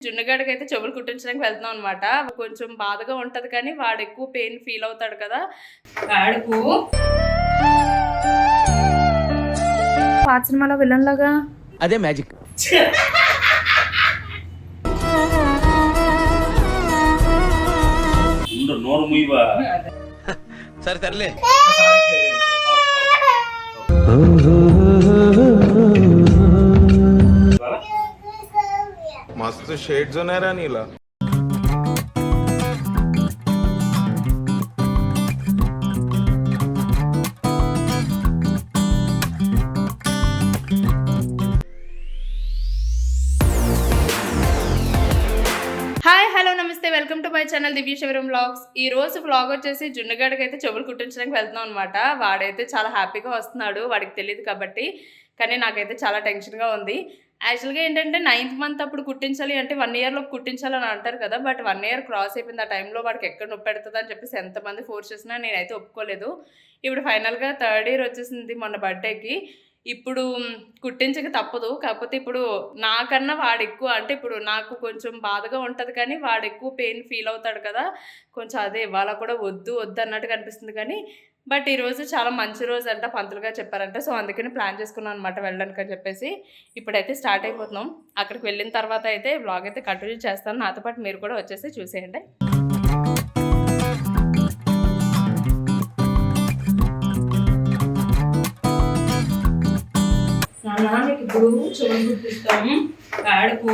జున్నగాడికి అయితే చెవులు కుట్టించడానికి వెళ్తున్నాం అనమాట కొంచెం బాధగా ఉంటది కానీ వాడు ఎక్కువ పెయిన్ ఫీల్ అవుతాడు కదా. వాడుకు పాత సినిమాలో విలన్ లాగా? అదే మ్యాజిక్ సరే తరలే मस्त शेड जो नाही राणीला హాయ్ హలో నమస్తే welcome to my channel Divya Shivaram vlogs ఈ రోజు వ్లాగ్ వచ్చేసి జున్నగాడికి అయితే చెవులు కుట్టించడానికి వెళ్తున్నాం అనమాట వాడైతే చాలా హ్యాపీగా వస్తున్నాడు వాడికి తెలియదు కాబట్టి కానీ నాకైతే చాలా టెన్షన్గా ఉంది యాక్చువల్గా ఏంటంటే నైన్త్ మంత్ అప్పుడు కుట్టించాలి అంటే వన్ ఇయర్లో కుట్టించాలి అని అంటారు కదా బట్ వన్ ఇయర్ క్రాస్ అయిపోయింది ఆ టైంలో వాడికి ఎక్కడ నొప్పి పెడుతుంది అని చెప్పేసి ఎంతమంది ఫోర్స్ చేసినా నేనైతే ఒప్పుకోలేదు. ఇప్పుడు ఫైనల్గా థర్డ్ ఇయర్ వచ్చేసింది మొన్న బర్త్డేకి. ఇప్పుడు కుట్టించక తప్పదు. కాకపోతే ఇప్పుడు నాకన్నా వాడు ఎక్కువ అంటే ఇప్పుడు నాకు కొంచెం బాధగా ఉంటుంది కానీ వాడు ఎక్కువ పెయిన్ ఫీల్ అవుతాడు కదా. కొంచెం అదే ఇవాళ కూడా వద్దు వద్దు అన్నట్టుగా అనిపిస్తుంది కానీ బట్ ఈరోజు చాలా మంచి రోజు అంట పంతులుగా చెప్పారంట. సో అందుకని ప్లాన్ చేసుకున్నాను అనమాట వెళ్ళడానికి అని చెప్పేసి. ఇప్పుడైతే స్టార్ట్ అయిపోతున్నాం. అక్కడికి వెళ్ళిన తర్వాత అయితే బ్లాగ్ అయితే కంటిన్యూ చేస్తాను. నాతో పాటు మీరు కూడా వచ్చేసి చూసేయండి. నాన్నకి ఇప్పుడు చెవులు గుర్తిస్తాము. ఆడుకు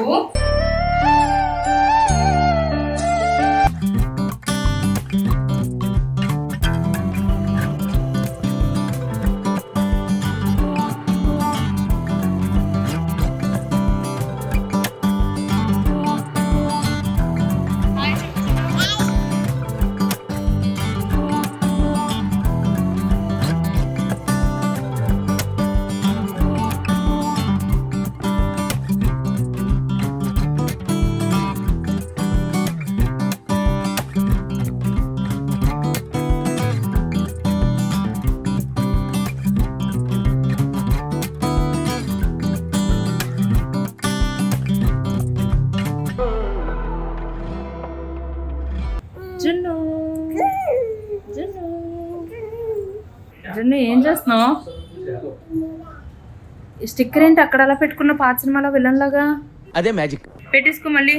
చేస్తున్నావు? ఈ స్టిక్కర్ ఏంటి అక్కడ అలా పెట్టుకున్న పాత సినిమాలో విలన్ లాగా అదే మ్యాజిక్. పెట్టేసుకో మళ్ళీ.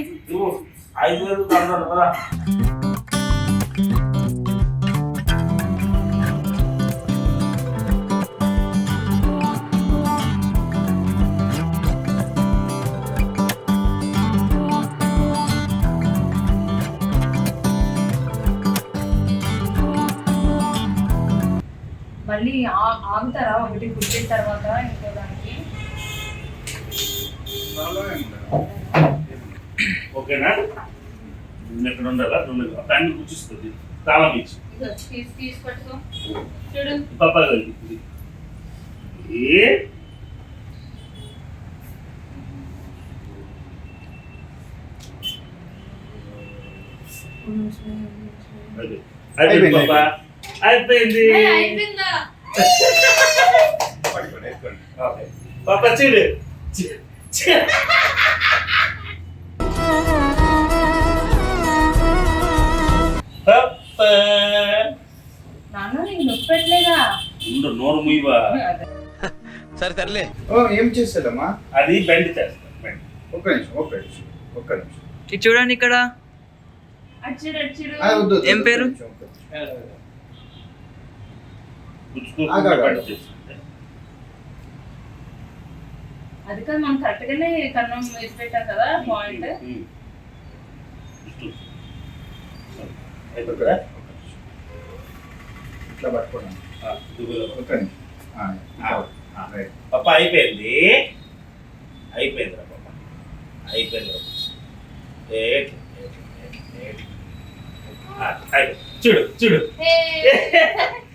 మళ్ళీ ఆ- ఆగుతారా? ఒకటి కుట్టిన తర్వాత ఇంకో దానికి? ఓకేనా? ఎక్కడ ఉండాలా? నువ్వు దాన్ని కూర్చుస్తుంది తాళం ఇచ్చి. ఇదిగో, తీసి తీసి పట్టుకో. చూడు. పాపా కలిగి ఏ? అది. అయిపోయింది పాపా అయిపోయింది. పాపా చూడు నోరు ముయ్యవా సరే తరలే ఓ ఏం చేస్తాడమ్మా అది బెండ్ చేస్తా బెండ్. ఒక్క నిమిషం ఒక్క నిమిషం ఒక్క నిమిషం. ఇది చూడండి ఇక్కడ. ఏం పేరు? గుచ్చుకోకుండా. అది కాదు మనం కరెక్ట్ గానే కన్నం వేసి పెట్టాం కదా పాయింట్ ఉమ్. గుచ్చు. సరే. ఒక్క అయిపోతుందా? నిమిషం, ఒక్క నిమిషం. ఇట్లా పట్టుకోండి ఆ, దువ్వెలో. ఒక్క నిమిషం ఆ, ఆ, ఇట్లా. ఆ. రైట్. పాప అయిపోయింది అయిపోయింది రా పాప అయిపోయింది రా ఏట్, ఏట్, ఏట్, ఏట్. ఆ, అయిపోయింది. చూడు చూడు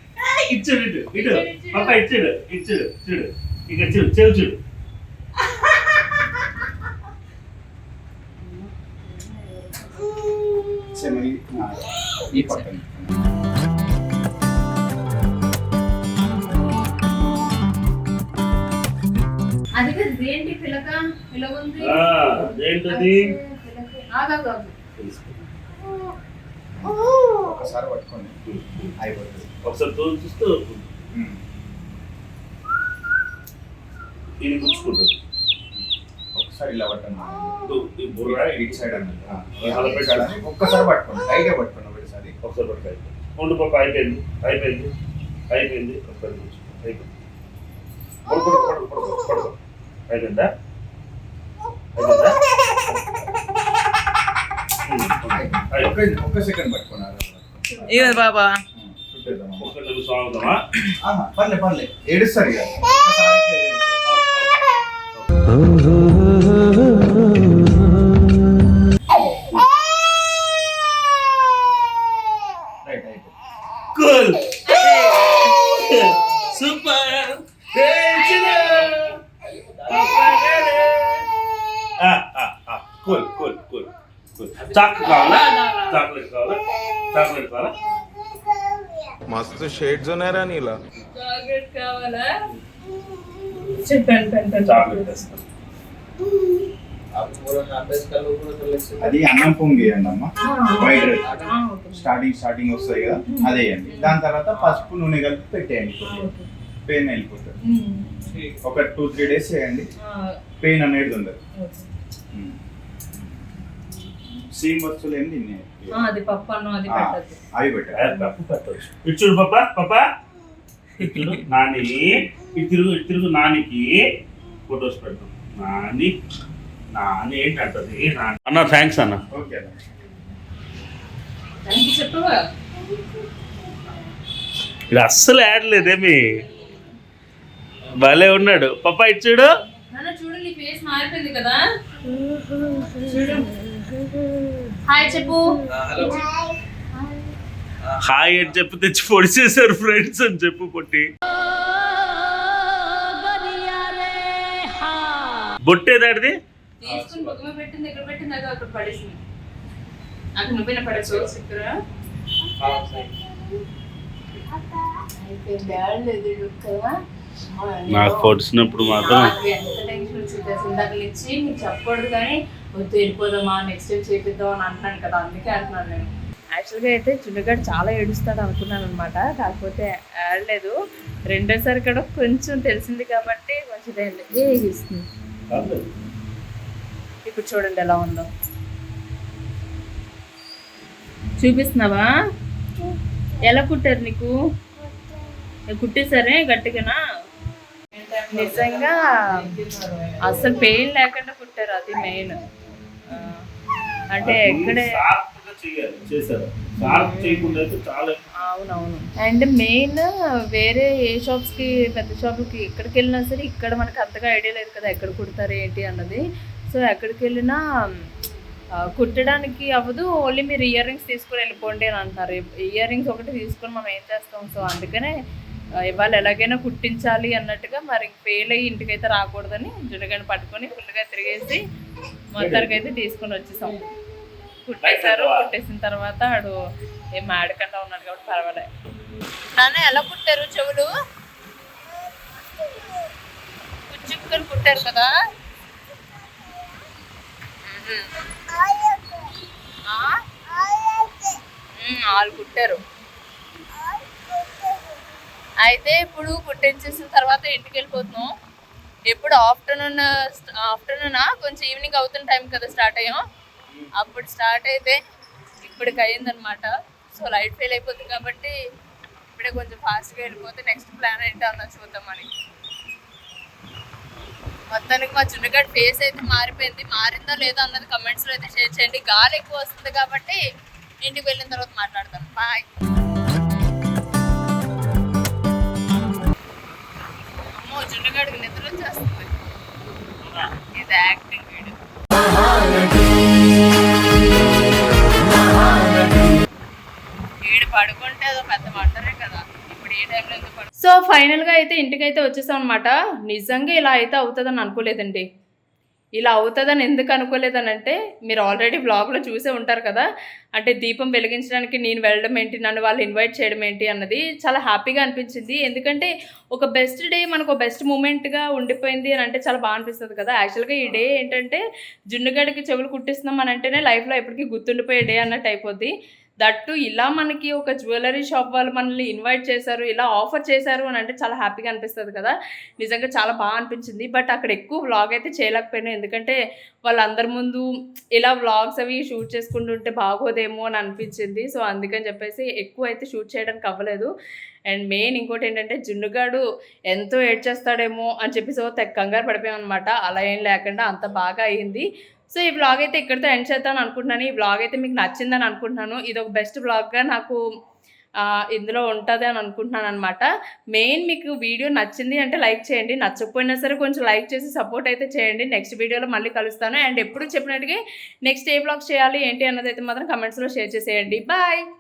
ఇచ్చుడు ఇటు ఇటు. పాప ఇచ్చుడు ఇచ్చుడు చూడు ఇక చూడు చెవు చూడు. సేమ్ ఈ- పక్కన. అది ఏంటి పిలక? పిలక ఉంది ఆ, ఏంటది. తీసుకున్నా ఒకసారి పట్టుకోండి. అయిపోతుంది. ఒకసారి తోలు చూస్తూ. ఇది గుచ్చుకుంటుంది. ఒకసారి ఇలా పట్టండి. బుర్ర ఇటు సైడ్ అన్నది ఒక్కసారి పట్టుకోండి. టైట్గా పట్టుకోండి ఒకసారి. ఒకసారి పట్టుకు అయిపోయింది ఉండు పాప అయిపోయింది. అయిపోయింది. అయిపోయింది. ఒకసారి అయిపోయింది. పడుకో పడుకో పడుకో పడుకో. అయిపోయిందా? అయిపోయిందా. ఒక్క సెకండ్ పట్టుకోండి. ఇదిగో బాబా. పర్లే పర్లే. ఏడుస్తారు मस्त शेड्स ఉన్నాయరా నీలా చాక్లెట్ కావాలా చెప్పండి పెన్ పెన్ చాక్లెట్ తెస్తాను అది అన్నం పొంగి వేయండి అమ్మ వైట్ రైస్ స్టార్టింగ్ స్టార్టింగ్ వస్తాయి కదా అదే వేయండి దాని తర్వాత పసుపు నూనె కలిపి పెట్టేయండి పెయిన్ వెళ్ళిపోతుంది ఒక టూ త్రీ డేస్ చేయండి పెయిన్ అనేది ఉండదు సేమ్ వస్తువులు ఏమి తిన్నాయి? అది పప్పు అన్నం అది అవి పెట్టారు పప్పు పెట్టవచ్చు ఇటు చూడు పాప పాప. ఇటు చూడు నాని ఇటు తిరుగు ఇటు తిరుగు. నానికి ఫొటోస్ పెట్టు నాని నాని ఏంటంటది? నాని. అన్న థ్యాంక్స్ అన్న. ఓకే చెప్పవా ఇది అస్సలు యాడ్ లేదేమి. భలే ఉన్నాడు. పప్ప ఇటు చూడు. నాన్న చూడు నీ ఫేస్ మారిపోయింది కదా. హాయ్ చెప్పు హాయ్ అని చెప్పి తెచ్చి పొడి చేశారు ఫ్రెండ్స్ అని చెప్పు పొట్టి. బొట్టేదాడిది నాకు పొడిచినప్పుడు మాత్రం చెప్పకూడదు కానీ వద్దు వెళ్ళిపోదామా నెక్స్ట్ టైం చేపిద్దాం అని అంటున్నాను కదా అందుకే అంటున్నాను నేను. యాక్చువల్గా అయితే చున్నగాడు చాలా ఏడుస్తాడు అనుకున్నాను అనమాట కాకపోతే ఆడలేదు రెండోసారి కూడా కొంచెం తెలిసింది కాబట్టి కొంచెం ఏగిస్తుంది ఇప్పుడు చూడండి ఎలా ఉందో. చూపిస్తున్నావా? ఎలా కుట్టారు నీకు? కుట్టేసరే గట్టిగానా? నిజంగా అసలు పెయిన్ లేకుండా కుట్టారు అది మెయిన్ అంటే ఎక్కడే అవునవును. అండ్ మెయిన్ వేరే ఏ షాప్స్కి పెద్ద షాపులకి ఎక్కడికి వెళ్ళినా సరే ఇక్కడ మనకు అంతగా ఐడియా లేదు కదా ఎక్కడ కుడతారు ఏంటి అన్నది. సో ఎక్కడికి వెళ్ళినా కుట్టడానికి అవ్వదు. ఓన్లీ మీరు ఇయర్ రింగ్స్ తీసుకొని వెళ్ళిపోండి అని అంటున్నారు. ఇయర్ రింగ్స్ ఒకటి తీసుకొని మనం ఏం చేస్తాం? సో అందుకనే ఇవాళ ఎలాగైనా కుట్టించాలి అన్నట్టుగా మరి ఫెయిల్ అయ్యి ఇంటికైతే రాకూడదని జునగని పట్టుకొని ఫుల్గా తిరిగేసి మొత్తానికి అయితే తీసుకొని వచ్చేసాం. కుట్టేశారు కుట్టేసిన తర్వాత ఆడు ఏం ఆడకుండా ఉన్నాడు కాబట్టి పర్వాలే. నాన్న ఎలా కుట్టారు చెవులు? కుచ్చుకొని కుట్టారు కదా? వాళ్ళు కుట్టారు అయితే ఇప్పుడు కుట్టించేసిన తర్వాత ఇంటికి వెళ్ళిపోతున్నాం. ఎప్పుడు ఆఫ్టర్నూన్ ఆఫ్టర్నూనా? కొంచెం ఈవినింగ్ అవుతున్న టైం కదా స్టార్ట్ అయ్యాం. అప్పుడు స్టార్ట్ అయితే ఇప్పటికి అయ్యిందనమాట సో లైట్ ఫెయిల్ అయిపోతుంది కాబట్టి ఇప్పుడే కొంచెం ఫాస్ట్గా వెళ్ళిపోతే నెక్స్ట్ ప్లాన్ ఏంటో అన్నది చూద్దామని మొత్తానికి మా చున్నగడ్ ఫేస్ అయితే మారిపోయింది. మారిందా లేదా అన్నది కమెంట్స్లో అయితే షేర్ చేయండి. గాలి ఎక్కువ వస్తుంది కాబట్టి ఇంటికి వెళ్ళిన తర్వాత మాట్లాడతాను. బాయ్ అమ్మో చున్నగడికి నిద్ర వచ్చేస్తుంది. ఇది యాక్టింగ్ పడుకుంటే అదో పెద్ద మంటరే కదా. ఇప్పుడు ఏ టైంలో ఎందుకు పడు సో ఫైనల్గా అయితే ఇంటికైతే వచ్చేసాం అనమాట నిజంగా ఇలా అయితే అవుతుందని అనుకోలేదండి. ఇలా అవుతుందని ఎందుకు అనుకోలేదని అంటే మీరు ఆల్రెడీ బ్లాగ్లో చూసే ఉంటారు కదా. అంటే దీపం వెలిగించడానికి నేను వెళ్ళడం ఏంటి నన్ను వాళ్ళు ఇన్వైట్ చేయడం ఏంటి అన్నది చాలా హ్యాపీగా అనిపించింది. ఎందుకంటే ఒక బెస్ట్ డే మనకు బెస్ట్ మూమెంట్గా ఉండిపోయింది అని అంటే చాలా బాగా అనిపిస్తుంది కదా. యాక్చువల్గా ఈ డే ఏంటంటే జున్నుగడికి చెవులు కుట్టిస్తున్నాం అని అంటేనే లైఫ్లో ఎప్పటికీ గుర్తుండిపోయే డే అన్నట్టు అయిపోద్ది. దట్టు ఇలా మనకి ఒక జ్యువెలరీ షాప్ వాళ్ళు మనల్ని ఇన్వైట్ చేశారు ఇలా ఆఫర్ చేశారు అని అంటే చాలా హ్యాపీగా అనిపిస్తుంది కదా. నిజంగా చాలా బాగా అనిపించింది. బట్ అక్కడ ఎక్కువ వ్లాగ్ అయితే చేయలేకపోయినా ఎందుకంటే వాళ్ళందరి ముందు ఇలా వ్లాగ్స్ అవి షూట్ చేసుకుంటుంటే బాగోదేమో అని అనిపించింది. సో అందుకని చెప్పేసి ఎక్కువ అయితే షూట్ చేయడానికి అవ్వలేదు. అండ్ మెయిన్ ఇంకోటి ఏంటంటే జున్నుగాడు ఎంతో ఏడ్ చేస్తాడేమో అని చెప్పి సో తెగ కంగారు అలా ఏం లేకుండా అంత బాగా అయింది. సో ఈ బ్లాగ్ అయితే ఇక్కడితో ఎండ్ చేద్దాం అనుకుంటున్నాను. ఈ బ్లాగ్ అయితే మీకు నచ్చిందని అనుకుంటున్నాను. ఇది ఒక బెస్ట్ బ్లాగ్గా నాకు ఇందులో ఉంటుంది అని అనుకుంటున్నాను అనమాట మెయిన్ మీకు వీడియో నచ్చింది అంటే లైక్ చేయండి. నచ్చకపోయినా సరే కొంచెం లైక్ చేసి సపోర్ట్ అయితే చేయండి. నెక్స్ట్ వీడియోలో మళ్ళీ కలుస్తాను. అండ్ ఎప్పుడు చెప్పినట్టుగా నెక్స్ట్ ఏ బ్లాగ్ చేయాలి ఏంటి అన్నది అయితే మాత్రం కమెంట్స్లో షేర్ చేసేయండి. బాయ్